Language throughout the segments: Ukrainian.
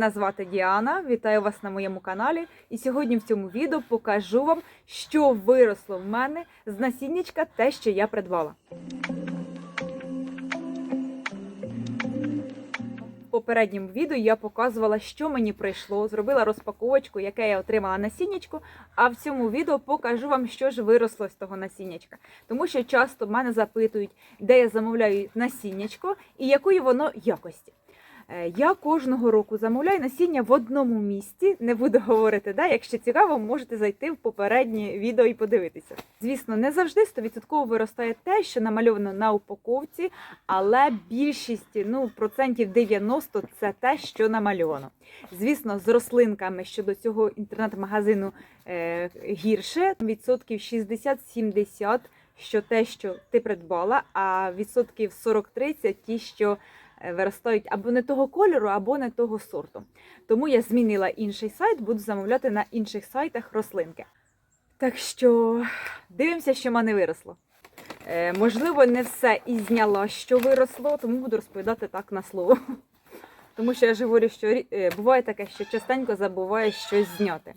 Мене звати Діана. Вітаю вас на моєму каналі. І сьогодні в цьому відео покажу вам, що виросло в мене з насіннячка, те, що я придбала. В попередньому відео я показувала, що мені прийшло, зробила розпаковочку, яке я отримала насіннячко. А в цьому відео покажу вам, що ж виросло з того насіннячка. Тому що часто мене запитують, де я замовляю насіннячко і якої воно якості. Е, Я кожного року замовляю насіння в одному місці. Не буду говорити, да? якщо цікаво, можете зайти в попереднє відео і подивитися. Звісно, не завжди 100% виростає те, що намальовано на упаковці, але більшість, ну, процентів 90 це те, що намальовано. Звісно, з рослинками щодо цього інтернет-магазину е, гірше, відсотків 60-70, що те, що ти придбала, а відсотків 40-30 ті, що виростають або не того кольору, або не того сорту. Тому я змінила інший сайт, буду замовляти на інших сайтах рослинки. Так що дивимося, що в мене виросло. Е, можливо, не все і зняла, що виросло, тому буду розповідати так на слово. Тому що я ж говорю, що е, буває таке, що частенько забуває щось зняти.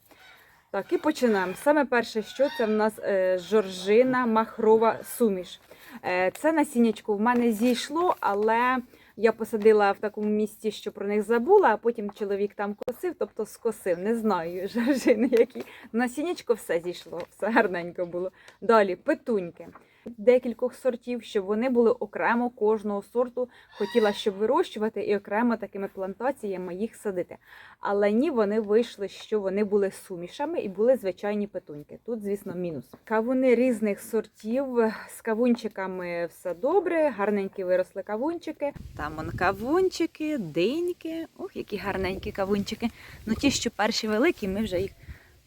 Так, і починаємо. Саме перше, що це в нас е, жоржина махрова суміш. Е, це насіннячко в мене зійшло, але я посадила в такому місці, що про них забула, а потім чоловік там косив, тобто скосив. Не знаю, жаржини які. сінечко все зійшло, все гарненько було. Далі петуньки. Декількох сортів, щоб вони були окремо кожного сорту. Хотіла, щоб вирощувати і окремо такими плантаціями їх садити. Але ні, вони вийшли, що вони були сумішами і були звичайні петуньки. Тут, звісно, мінус. Кавуни різних сортів з кавунчиками все добре, гарненькі виросли кавунчики. Там вон кавунчики, диньки. Ох, які гарненькі кавунчики. Ну ті, що перші великі, ми вже їх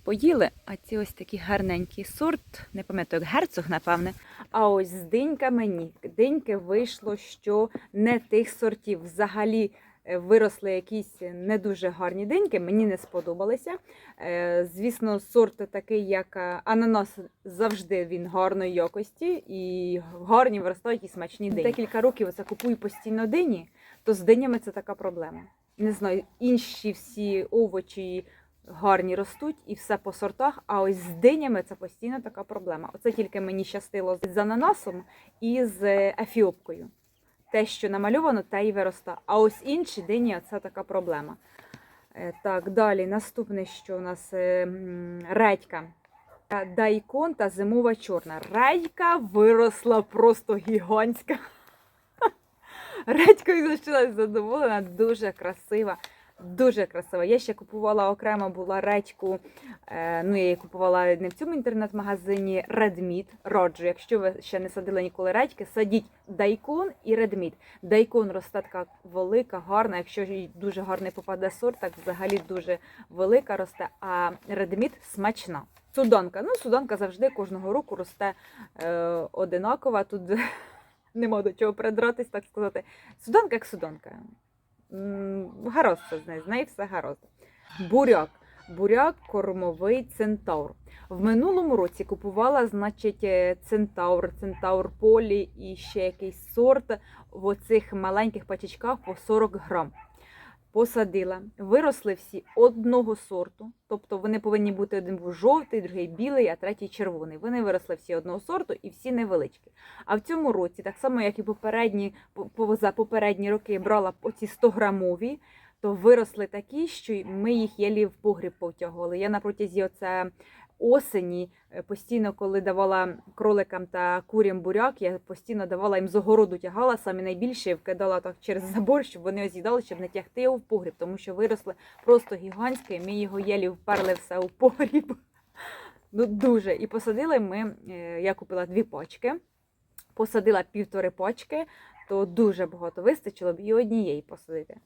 поїли. А ці ось такі гарненький сорт, не пам'ятаю, як герцог, напевне. А ось з диньками ні. Диньки вийшло, що не тих сортів. Взагалі е, виросли якісь не дуже гарні диньки, мені не сподобалися. Е, Звісно, сорт такий, як е, ананас, завжди він гарної якості і гарні виростають і смачні дині. Декілька років я купую постійно дині, то з динями це така проблема. Не знаю, інші всі овочі гарні ростуть і все по сортах, а ось з динями це постійно така проблема. Оце тільки мені щастило з ананасом і з ефіопкою. Те, що намальовано, те і вироста. А ось інші дині це така проблема. Е, Так, далі наступне, що у нас е, редька. Е, Дайкон та зимова чорна. Редька виросла просто гігантська. Редькою зачалась задоволена, дуже красива. Дуже красива. Я ще купувала окремо була редьку. Е, ну, я її купувала не в цьому інтернет-магазині Redmeat, Роджу. Якщо ви ще не садили ніколи редьки, садіть дайкон і Redmeat. Дайкон росте така велика, гарна. Якщо їй дуже гарний попаде сорт, так взагалі дуже велика росте. А Redmeat смачна. Суданка. Ну, суданка завжди кожного року росте е, одинакова. Тут нема до чого придратись, так сказати. Суданка як суданка. Гаразд з нею, з нею все гаразд. Буряк. Буряк кормовий центаур. В минулому році купувала, значить, е, центаур, центаур полі і ще якийсь сорт в оцих маленьких пачечках по 40 грам. Посадила, виросли всі одного сорту, тобто вони повинні бути один був жовтий, другий білий, а третій червоний. Вони виросли всі одного сорту і всі невеличкі. А в цьому році, так само як і попередні, по- по- за попередні роки брала оці 100 грамові, то виросли такі, що ми їх єлі в погріб повтягували. Я на протязі оце осені е, постійно, коли давала кроликам та курям буряк, я постійно давала їм з огороду тягала, самі найбільше вкидала так через забор, щоб вони його з'їдали, щоб не тягти його в погріб, тому що виросли просто гігантське, ми його єлі вперли все у погріб. Ну, дуже. І посадили ми, е, я купила дві пачки, посадила півтори пачки, то дуже багато вистачило б і однієї посадити.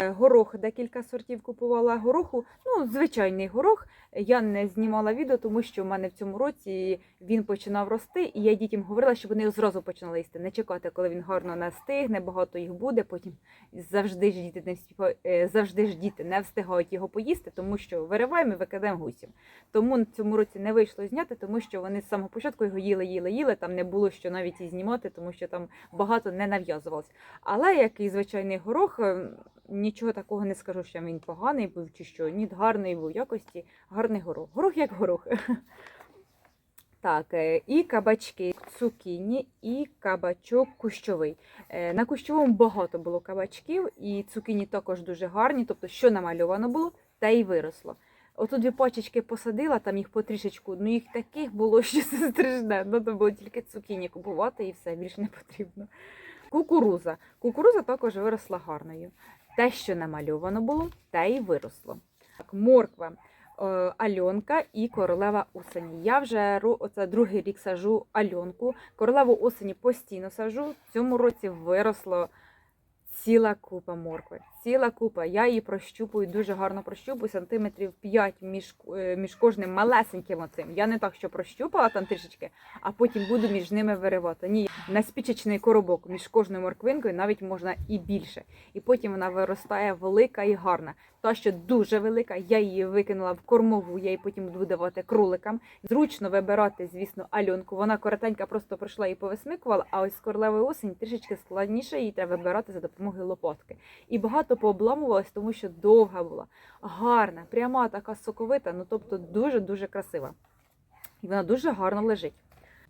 Е, Горох декілька сортів купувала гороху. Ну, звичайний горох. Я не знімала відео, тому що в мене в цьому році він починав рости, і я дітям говорила, щоб вони зразу починали їсти. Не чекати, коли він гарно настигне, багато їх буде. Потім завжди ж діти не встигають, завжди ж діти не встигають його поїсти, тому що вириваємо і викидаємо гусям. Тому в цьому році не вийшло зняти, тому що вони з самого початку його їли, їли, їли. Там не було що навіть і знімати, тому що там багато не нав'язувалось. Але як і звичайний горох, е, нічого такого не скажу, що він поганий був чи що. Ні, гарний був якості, гарний горох. Горох як горох. Так, е, і кабачки цукіні, і кабачок кущовий. Е, На кущовому багато було кабачків, і цукіні також дуже гарні, тобто, що намальовано було, те й виросло. Отут дві пачечки посадила, там їх потрішечку, ну їх таких було, що це страшне. Ну, то було тільки цукіні купувати і все, більше не потрібно. Кукуруза. Кукуруза також виросла гарною. Те, що намальовано було, те й виросло. Так, морква. е, Альонка і королева осені. Я вже оце другий рік сажу альонку. Королеву осені постійно сажу. В цьому році виросло ціла купа моркви. Ціла купа. Я її прощупую, дуже гарно прощупую, сантиметрів 5 між, е, між кожним малесеньким оцим. Я не так, що прощупала там трішечки, а потім буду між ними виривати. Ні, на спічечний коробок між кожною морквинкою навіть можна і більше. І потім вона виростає велика і гарна. Та, що дуже велика, я її викинула в кормову, я її потім буду давати кроликам. Зручно вибирати, звісно, альонку. Вона коротенька просто прийшла і повисмикувала, а ось з королевою осінь трішечки складніше, її треба вибирати за допомогою лопатки. І багато пообламувалась, тому що довга була, гарна, пряма, така соковита, ну тобто дуже-дуже красива. І вона дуже гарно лежить.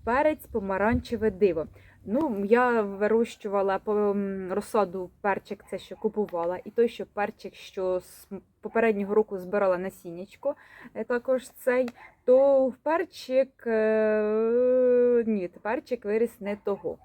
Перець помаранчеве диво. Ну, я вирощувала розсаду перчик, це що купувала, і той, що перчик, що з попереднього року збирала насіннячко, е, також цей, то перчик е, ні, перчик виріс не того.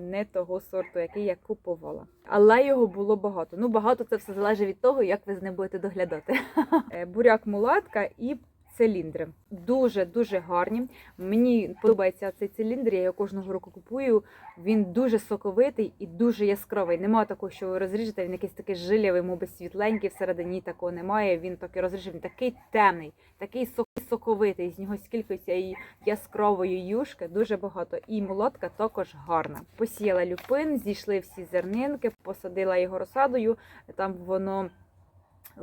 Не того сорту, який я купувала. Але його було багато. Ну, багато це все залежить від того, як ви з ним будете доглядати. Е, Буряк мулатка і циліндри. Дуже дуже гарні. Мені подобається цей циліндр, я його кожного року купую. Він дуже соковитий і дуже яскравий. Нема такого, що ви розріжете, він якийсь такий жилявий, мов би світленький, всередині такого немає. Він такий розріжений, такий темний, такий сок- соковитий. З нього скільки цієї яскравої юшки, дуже багато. І молотка також гарна. Посіяла люпин, зійшли всі зернинки, посадила його розсадою. Там воно.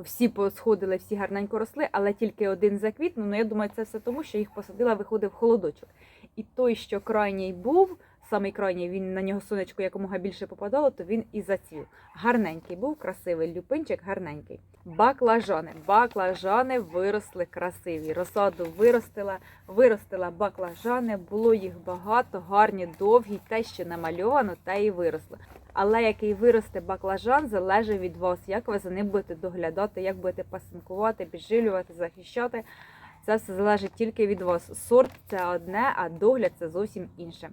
Всі посходили, всі гарненько росли, але тільки один заквітнув. Ну я думаю, це все тому, що їх посадила, виходив холодочок. І той, що крайній був, самий крайній, він на нього сонечко якомога більше попадало, то він і зацвів. Гарненький був, красивий люпинчик, гарненький. Баклажани. Баклажани виросли красиві. Розсаду виростила, виростила баклажани, було їх багато, гарні, довгі, те, що намальовано, те і виросло. Але який виросте баклажан, залежить від вас, як ви за ним будете доглядати, як будете пасинкувати, піджилювати, захищати. Це все залежить тільки від вас. Сорт це одне, а догляд це зовсім інше.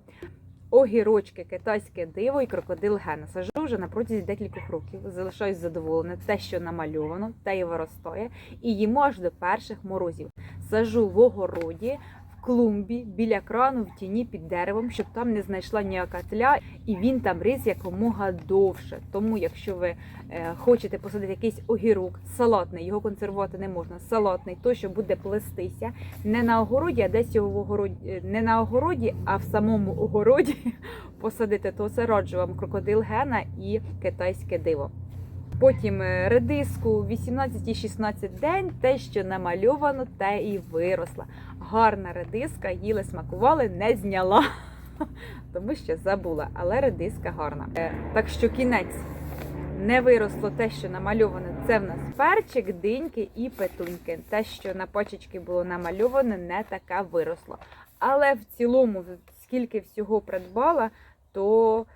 Огірочки, китайське диво і крокодил гена. Сажу вже на протязі декількох років. Залишаюсь задоволена. Те, що намальовано, те і виростає. І їмо аж до перших морозів. Сажу в огороді, клумбі, біля крану, в тіні під деревом, щоб там не знайшла ніяка тля, і він там ріс якомога довше. Тому, якщо ви е, хочете посадити якийсь огірок, салатний, його консервувати не можна. Салатний, той, що буде плестися, не на огороді, а десь його в огороді, е, не на огороді, а в самому огороді посадити, то це раджу вам крокодил гена і китайське диво. Потім е, редиску 18-16 день, те, що намальовано, те і виросла. Гарна редиска, їли, смакували, не зняла, тому що забула, але редиска гарна. Е, Так що кінець не виросло те, що намальоване. Це в нас перчик, диньки і петуньки. Те, що на пачечки було намальоване, не таке виросло. Але в цілому, скільки всього придбала, то,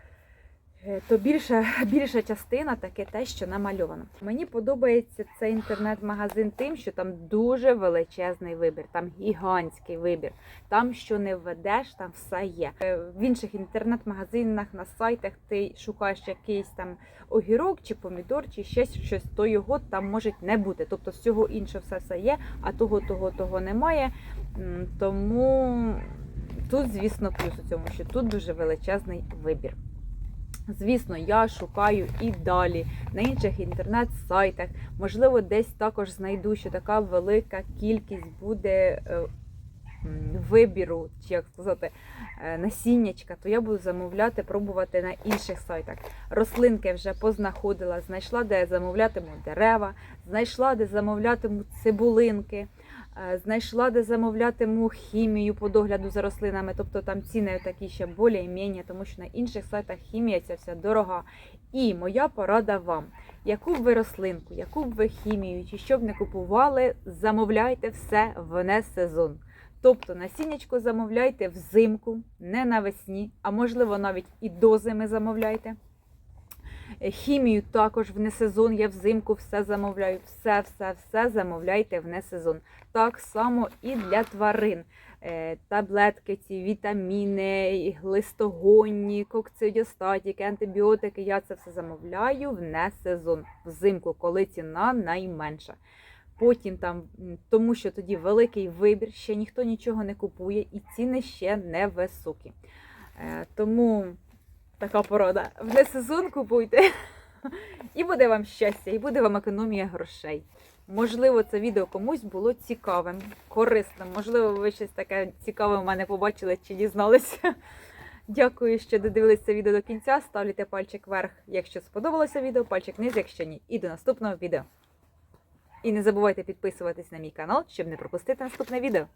то більша, більша частина таке те, що намальовано. Мені подобається цей інтернет-магазин тим, що там дуже величезний вибір, там гігантський вибір. Там, що не введеш, там все є. Е, В інших інтернет-магазинах на сайтах ти шукаєш якийсь там огірок чи помідор, чи ще щось, то його там може не бути. Тобто всього іншого все все є, а того, того, того немає. Тому тут, звісно, плюс у цьому, що тут дуже величезний вибір. Звісно, я шукаю і далі на інших інтернет-сайтах. Можливо, десь також знайду, що така велика кількість буде е, вибіру, чи як сказати, е, насіннячка, то я буду замовляти, пробувати на інших сайтах. Рослинки вже познаходила, знайшла, де замовлятиму дерева, знайшла, де замовлятиму цибулинки. Е, Знайшла, де замовлятиму хімію по догляду за рослинами, тобто там ціни такі ще більш-менш, тому що на інших сайтах хімія ця вся дорога. І моя порада вам: яку б ви рослинку, яку б ви хімію, чи що б не купували, замовляйте все в сезон. Тобто насіннячко замовляйте взимку, не навесні, а можливо навіть і до зими замовляйте. Е, Хімію також в несезон, я взимку все замовляю. Все, все, все замовляйте в несезон. Так само і для тварин. Е, Таблетки, ці вітаміни, глистогонні, кокцидіостатики, антибіотики. Я це все замовляю в несезон, взимку, коли ціна найменша. Потім там, тому що тоді великий вибір, ще ніхто нічого не купує, і ціни ще не високі. Е, Тому така порада. В несезон купуйте. І буде вам щастя, і буде вам економія грошей. Можливо, це відео комусь було цікавим, корисним. Можливо, ви щось таке цікаве в мене побачили чи дізналися. Дякую, що додивилися це відео до кінця. Ставте пальчик вверх, якщо сподобалося відео, пальчик вниз, якщо ні. І до наступного відео. І не забувайте підписуватись на мій канал, щоб не пропустити наступне відео.